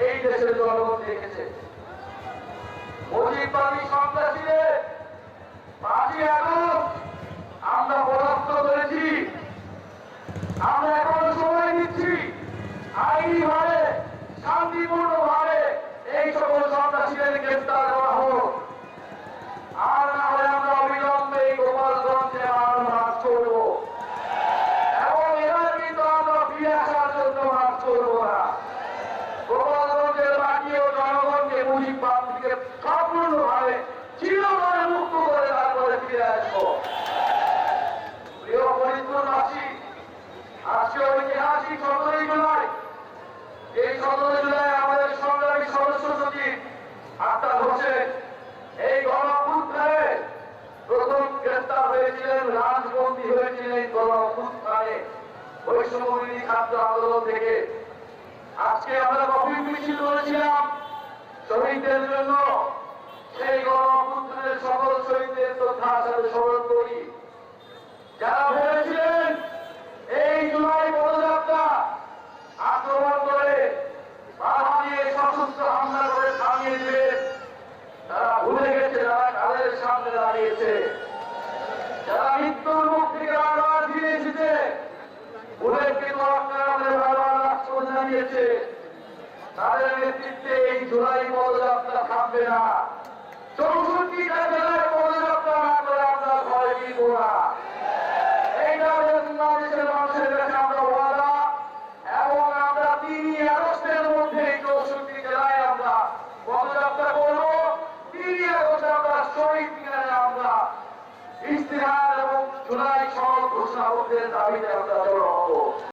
এই দেশের জনগণ দেখেছে। আমরা পরাস্ত করেছি। আমরা এখন সময় দিচ্ছি। আইনি ভাবে শান্তিপূর্ণ ভাবে এই সকল সন্ত্রাসীদের গ্রেফতার করা হোক আর না হলে আমরা অবিলম্বে এই গোপালগঞ্জে আমরা মার্চ করব এবং এবার কিন্তু আমরা ফিরে আসার জন্য মার্চ করব না গোপালগঞ্জের মাটি ও জনগণকে মুজিববাদ থেকে সম্পূর্ণভাবে চিরতরে মুক্ত করে তারপরে ফিরে আসব প্রিয় ফরিদপুরবাসী আজকে এই সতেরোই জুলাই আমাদের সংগ্রামী সদস্য সচিব আক্তার হোসেন। এই গণঅভ্যুত্থানে প্রথম গ্রেফতার হয়েছিলেন, রাজবন্দী আজকে আমরা কফিল মিছিল করেছিলাম। শহীদদের জন্য দিবে তারা ভুলে গেছে যারা কাদের সামনে দাঁড়িয়েছে? যারা মৃত্যুর মুখ থেকে বারবার না। চৌষট্টিটা জেলায় পদযাত্রা গণতন্ত্রের দাবিতে আমরা চলো